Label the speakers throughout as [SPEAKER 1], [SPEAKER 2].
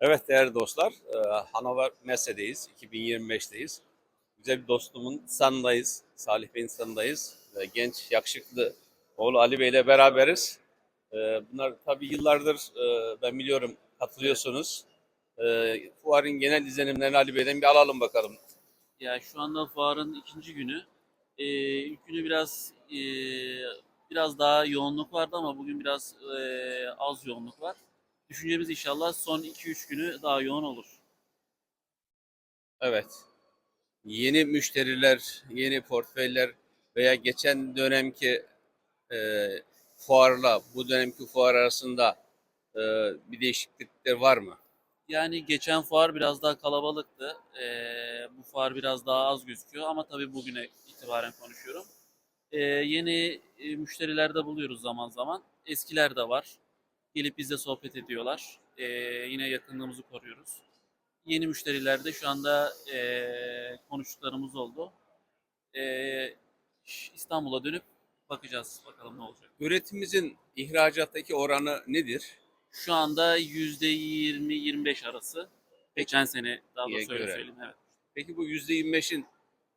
[SPEAKER 1] Evet değerli dostlar, e, Hanover Messe'deyiz, 2025'teyiz. Güzel bir dostumun standındayız, Salih Bey'in standındayız. E, Genç, yakışıklı oğlu Ali Bey ile beraberiz. E, Bunlar tabii yıllardır ben biliyorum katılıyorsunuz. Fuarın genel izlenimlerini Ali Bey'den bir alalım bakalım.
[SPEAKER 2] Ya şu anda fuarın ikinci günü. İlk günü biraz biraz daha yoğunluk vardı ama bugün biraz az yoğunluk var. Düşüncemiz inşallah son 2-3 günü daha yoğun olur.
[SPEAKER 1] Evet. Yeni müşteriler, yeni portföyler veya geçen dönemki e, fuarla bu dönemki fuar arasında e, bir değişiklikler var mı?
[SPEAKER 2] Yani geçen fuar biraz daha kalabalıktı. Ee, bu fuar biraz daha az gözüküyor ama tabii bugüne itibaren konuşuyorum. Ee, yeni e, müşteriler de buluyoruz zaman zaman. Eskiler de var. Gelip bizle sohbet ediyorlar. Ee, yine yakınlığımızı koruyoruz. Yeni müşteriler de şu anda e, konuştuklarımız oldu. Ee, İstanbul'a dönüp bakacağız bakalım ne olacak.
[SPEAKER 1] Üretimimizin ihracattaki oranı nedir?
[SPEAKER 2] Şu anda %20-25 arası. Geçen sene daha
[SPEAKER 1] İyiye
[SPEAKER 2] doğrusu öyle
[SPEAKER 1] göre.
[SPEAKER 2] söyleyeyim. Evet.
[SPEAKER 1] Peki bu %25'in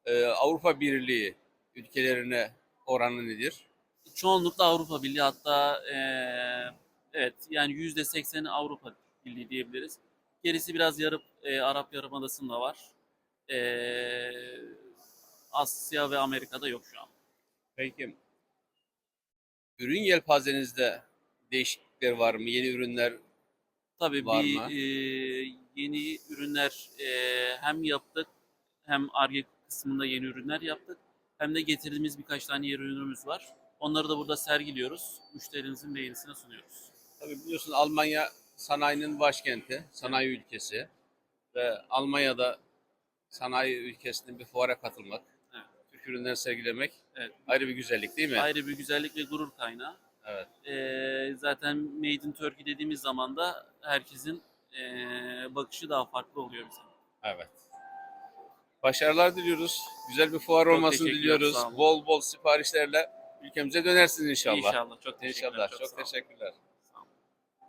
[SPEAKER 1] e, Avrupa Birliği ülkelerine oranı nedir?
[SPEAKER 2] Çoğunlukla Avrupa Birliği hatta eee, evet yani %80'i Avrupa Birliği diyebiliriz. Gerisi biraz yarıp eee, Arap Yarımadası'nda var. Eee, Asya ve Amerika'da yok şu an.
[SPEAKER 1] Peki ürün yelpazenizde değişiklikler var mı? Yeni ürünler
[SPEAKER 2] Tabii
[SPEAKER 1] Var
[SPEAKER 2] bir
[SPEAKER 1] mı?
[SPEAKER 2] eee, yeni ürünler eee, hem yaptık hem Ar-Ge kısmında yeni ürünler yaptık. Hem de getirdiğimiz birkaç tane yeni ürünümüz var. Onları da burada sergiliyoruz. Müşterimizin beğenisine sunuyoruz.
[SPEAKER 1] Tabii biliyorsun Almanya sanayinin başkenti, sanayi ülkesi ve Almanya'da sanayi ülkesinde bir fuara katılmak,
[SPEAKER 2] Evet.
[SPEAKER 1] Türk ürünler sergilemek
[SPEAKER 2] Evet.
[SPEAKER 1] ayrı bir güzellik değil mi?
[SPEAKER 2] Ayrı bir güzellik ve gurur kaynağı.
[SPEAKER 1] Evet.
[SPEAKER 2] Ee, zaten Made in Turkey dediğimiz zaman da herkesin ee, bakışı daha farklı oluyor bize.
[SPEAKER 1] Evet. Başarılar diliyoruz. Güzel bir fuar
[SPEAKER 2] Çok
[SPEAKER 1] olmasını diliyoruz. Bol bol siparişlerle ülkemize dönersiniz inşallah.
[SPEAKER 2] İnşallah. Çok teşekkürler.
[SPEAKER 1] İnşallah.
[SPEAKER 2] çok
[SPEAKER 1] Çok teşekkürler.